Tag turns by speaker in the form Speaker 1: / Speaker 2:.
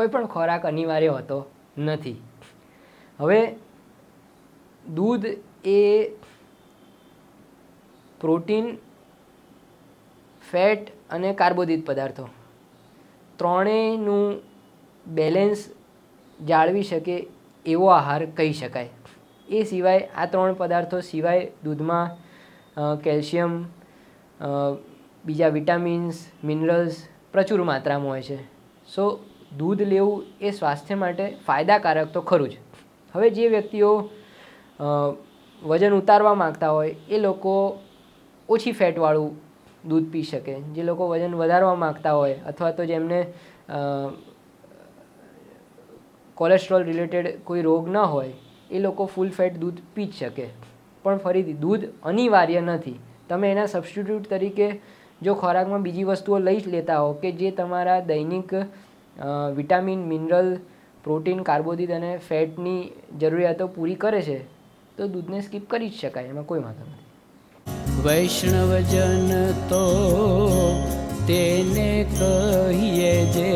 Speaker 1: કોઈ પણ ખોરાક અનિવાર્ય હોતો નથી. હવે દૂધ એ પ્રોટીન, ફેટ અને કાર્બોદિત પદાર્થો. ત્રણેયનું બેલેન્સ જાળવી શકે એવો આહાર કહી શકાય. એ સિવાય આ ત્રણ પદાર્થો સિવાય દૂધમાં કેલ્શિયમ બીજા વિટામિન્સ, મિનરલ્સ પ્રચુર માત્રામાં હોય છે. સો દૂધ લેવું એ સ્વાસ્થ્ય માટે ફાયદાકારક તો ખરું જ. હવે જે વ્યક્તિઓ વજન ઉતારવા માગતા હોય, એ લોકો ઓછી ફેટવાળું દૂધ પી શકે. જે લોકો વજન વધારવા માગતા હોય અથવા તો જેમને કોલેસ્ટ્રોલ રિલેટેડ કોઈ રોગ ન હોય, એ લોકો ફૂલ ફેટ દૂધ પી જ શકે. પણ ફરીથી, દૂધ અનિવાર્ય નથી. તમે એના સબસ્ટિટ્યૂટ તરીકે જો ખોરાકમાં બીજી વસ્તુઓ લઈ જ લેતા હો કે જે તમારા દૈનિક વિટામિન, મિનરલ, પ્રોટીન, કાર્બોદિત અને ફેટની જરૂરિયાતો પૂરી કરે છે, તો દૂધને સ્કીપ કરી જ શકાય, એમાં કોઈ વાંધો નથી.
Speaker 2: વૈષ્ણવજન તો તેને કહીએ જે